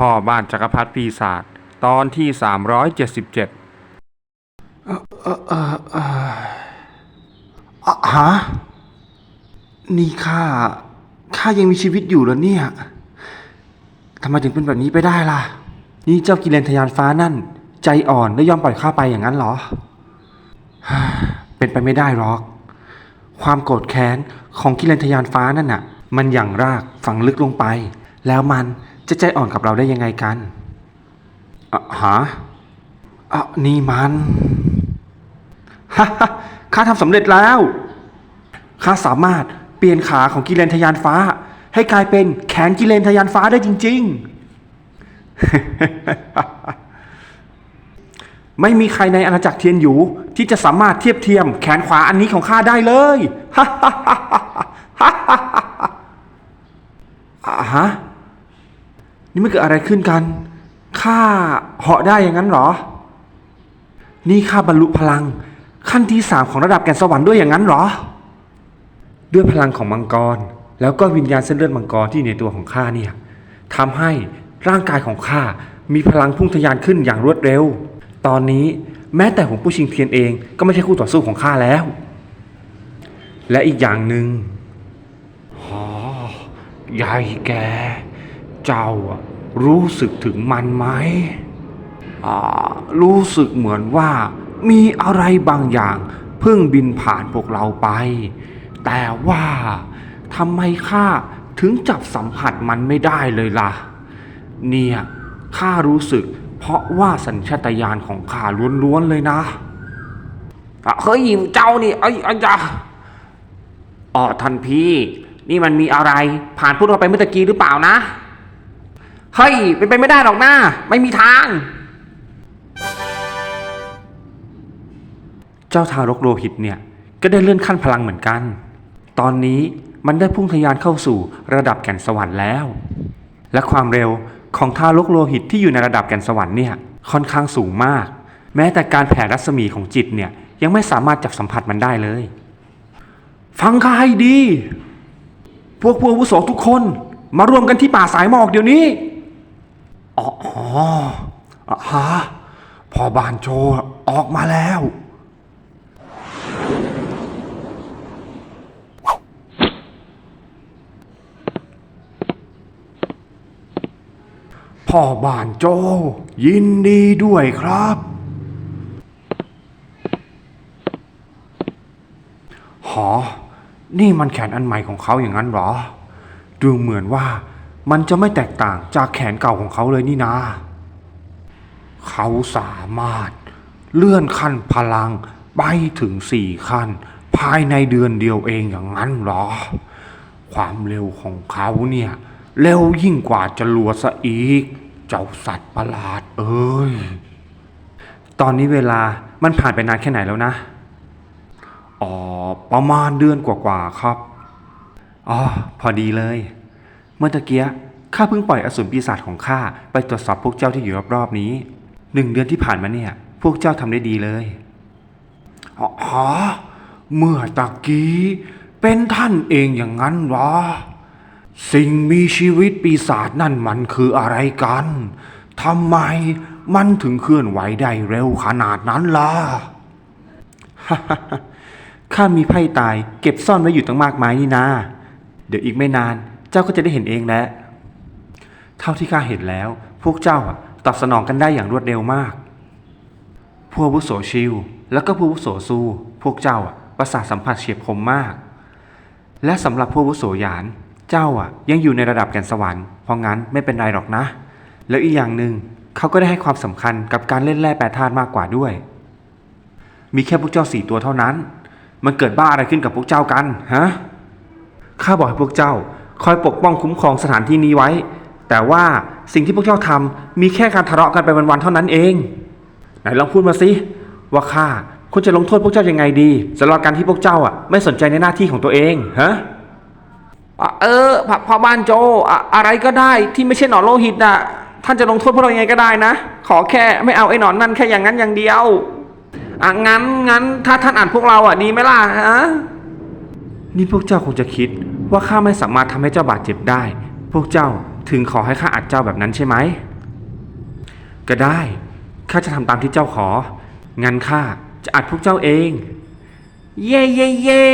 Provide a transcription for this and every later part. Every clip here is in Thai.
พ่อบ้านจักรพรรดิปีศาจตอนที่ 377เออเออเอออะฮะนี่ข้าข้ายังมีชีวิตอยู่เหรอเนี่ยทำไมถึงเป็นแบบนี้ไปได้ล่ะ นี่เจ้ากิเลนทยานฟ้านั่น ใจอ่อนและยอมปล่อยข้าไปอย่างนั้นเหรอ เป็นไปไม่ได้หรอก ความโกรธแค้นของกิเลนทยานฟ้านั่นน่ะ มันอย่างรากฝังลึกลงไป แล้วมัน จะใจอ่อนกับเราได้ยังไงกันอะฮะอะนี่มันฮ่าฮ่าข้าทำสำเร็จแล้ว ข้าสามารถเปลี่ยนขาของกิเลนทยานฟ้า ให้กลายเป็นแขนกิเลนทยานฟ้าได้จริง ๆ ไม่มีใครในอาณาจักรเทียนหยูที่จะสามารถเทียบเทียมแขนขวาอันนี้ของข้าได้เลยฮ่าฮ่าฮ่าฮ่าฮ่าฮ่าอ่าฮะ นี่มันเกิดอะไรขึ้นกัน ข้าเหาะได้อย่างนั้นหรอ นี่ข้าบรรลุพลัง ขั้นที่สามของระดับแก่นสวรรค์ด้วยอย่างนั้นหรอ ด้วยพลังของมังกร แล้วก็วิญญาณเส้นเลือดมังกรที่ในตัวของข้าเนี่ยทำให้ร่างกายของข้ามีพลังพุ่งทะยานขึ้นอย่างรวดเร็ว ตอนนี้แม้แต่ของผู้ชิงเทียนเองก็ไม่ใช่คู่ต่อสู้ของข้าแล้ว และอีกอย่างหนึ่งอ๋อยายแก เจ้ารู้สึกถึงมันไหมรู้สึกเหมือนว่ามีอะไรบางอย่างเพิ่งบินผ่านพวกเราไป แต่ว่าทำไมข้าถึงจับสัมผัสมันไม่ได้เลยล่ะ เนี่ยข้ารู้สึกเพราะว่าสัญชาตญาณของข้าล้วนๆเลยนะเฮ้ยเจ้านี่ไอ้ไอ้ยาอ๋อท่านพี่ นี่มันมีอะไรผ่านพวกเราไปเมื่อตะกี้หรือเปล่านะ เฮ้ยเป็นไปไม่ได้หรอกนะไม่มีทาง เจ้าทารกโลหิตเนี่ย ก็ได้เลื่อนขั้นพลังเหมือนกัน ตอนนี้มันได้พุ่งทะยานเข้าสู่ระดับแก่นสวรรค์แล้ว และความเร็วของทารกโลหิตที่อยู่ในระดับแก่นสวรรค์เนี่ยค่อนข้างสูงมาก แม้แต่การแผ่รัศมีของจิตเนี่ยยังไม่สามารถจับสัมผัสมันได้เลย ฟังข้าให้ดี พวกผู้อาวุโสทุกคนมารวมกันที่ป่าสายหมอกเดี๋ยวนี้ อ๋อฮะพอบานโจออกมาแล้ว พ่อบานโจ ยินดีด้วยครับ หอ นี่มันแขนอันใหม่ของเขาอย่างนั้นหรอ ดูเหมือนว่า มันจะไม่แตกต่างจากแขนเก่าของเขาเลยนี่นา เขาสามารถเลื่อนขั้นพลังไปถึงสี่ขั้น ภายในเดือนเดียวเองอย่างนั้นเหรอ ความเร็วของเขาเนี่ยเร็วยิ่งกว่าจรวดซะอีก เจ้าสัตว์ประหลาดเอ้ย ตอนนี้เวลามันผ่านไปนานแค่ไหนแล้วนะ อ๋อ ประมาณเดือนกว่าๆครับ อ๋อ พอดีเลย เมื่อตะเกียข้าเพิ่งปล่อยอสูรปีศาจของข้าไปตรวจสอบพวกเจ้าที่อยู่รอบๆนี้หนึ่งเดือนที่ผ่านมาเนี่ย พวกเจ้าทำได้ดีเลยอ๋อเมื่อตะกี้เป็นท่านเองอย่างนั้นเหรอสิ่งมีชีวิตปีศาจนั่นมันคืออะไรกันทำไมมันถึงเคลื่อนไหวได้เร็วขนาดนั้นล่ะ ข้ามีไพ่ตายเก็บซ่อนไว้อยู่ตั้งมากมายนี่นา เดี๋ยวอีกไม่นาน เจ้าก็จะได้เห็นเองแหล้วเท่าที่ข้าเห็นแล้ว พวกเจ้าอะตอบสนองกันได้อย่างรวดเร็วมากผู้อาวุโสชิว แล้วก็ผู้อาวุโสซู พวกเจ้าอะประสาทสัมผัสเฉียบคมมาก และสำหรับผู้อาวุโสหยาน เจ้าอะ ยังอยู่ในระดับแก่นสวรรค์เพราะงั้นไม่เป็นไรหรอกนะ แล้วอีกอย่างหนึ่งเขาก็ได้ให้ความสำคัญกับการเล่นแร่แปรธาตุมากกว่าด้วย มีแค่พวกเจ้าสี่ตัวเท่านั้น มันเกิดบ้าอะไรขึ้นกับพวกเจ้ากันฮะข้าบอกให้พวกเจ้า คอยปกป้องคุ้มครองสถานที่นี้ไว้ แต่ว่าสิ่งที่พวกเจ้าทำมีแค่การทะเลาะกันไปวันๆเท่านั้นเอง ไหนลองพูดมาสิว่าข้าควรจะลงโทษพวกเจ้ายังไงดีสำหรับการที่พวกเจ้าอะไม่สนใจในหน้าที่ของตัวเองฮะอะเออพพ่อบ้านโจอะอะไรก็ได้ที่ไม่ใช่หนอนโลหิตน่ะท่านจะลงโทษพวกเรายังไงก็ได้นะ ขอแค่ไม่เอาไอ้หนอนนั่นแค่อย่างนั้นอย่างเดียวอะงั้นงั้นถ้าท่านอ่านพวกเราอะดีไหมล่ะฮะนี่พวกเจ้าคงจะคิด ว่าข้าไม่สามารถทำให้เจ้าบาดเจ็บได้ พวกเจ้าถึงขอให้ข้าอัดเจ้าแบบนั้นใช่ไหม ก็ได้ ข้าจะทำตามที่เจ้าขอ งั้นข้าจะอัดพวกเจ้าเอง เย่เย่เย่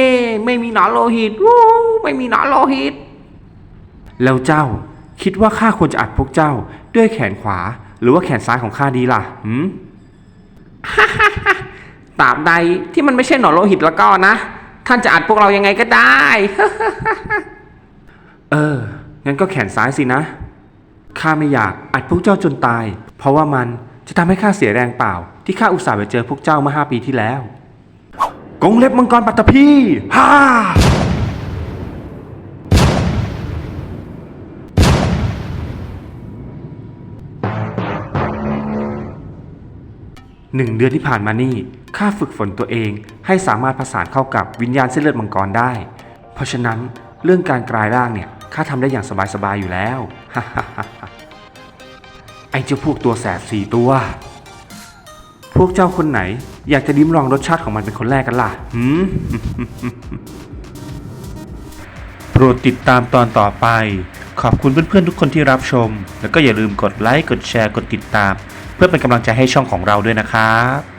ไม่มีหนอนโลหิตวู้ไม่มีหนอนโลหิต แล้วเจ้าคิดว่าข้าควรจะอัดพวกเจ้าด้วยแขนขวา หรือว่าแขนซ้ายของข้าดีล่ะหืมตราบใดที่มันไม่ใช่หนอนโลหิตแล้วก็นะ ท่านจะอัดพวกเรายังไงก็ได้ เออ งั้นก็แขนซ้ายสินะ ข้าไม่อยากอัดพวกเจ้าจนตาย เพราะว่ามันจะทำให้ข้าเสียแรงเปล่า ที่ข้าอุตส่าห์ไปเจอพวกเจ้าเมื่อห้าปีที่แล้ว กงเล็บมังกรปัตตพีฮ่า หนึ่งเดือนที่ผ่านมานี่ข้าฝึกฝนตัวเองให้สามารถผสานเข้ากับวิญญาณเส้นเลือดมังกรได้ เพราะฉะนั้นเรื่องการกลายร่างเนี่ยข้าทำได้อย่างสบายๆอยู่แล้ว ไอ้เจ้าพวกตัวแสบสี่ตัว พวกเจ้าคนไหน อยากจะลิ้มลองรสชาติของมันเป็นคนแรกกันล่ะหืมโปรดติดตามตอนต่อไป ขอบคุณเพื่อนๆทุกคนที่รับชม แล้วก็อย่าลืมกดไลค์ กดแชร์ กดติดตาม เพื่อเป็นกำลังใจให้ช่องของเราด้วยนะครับ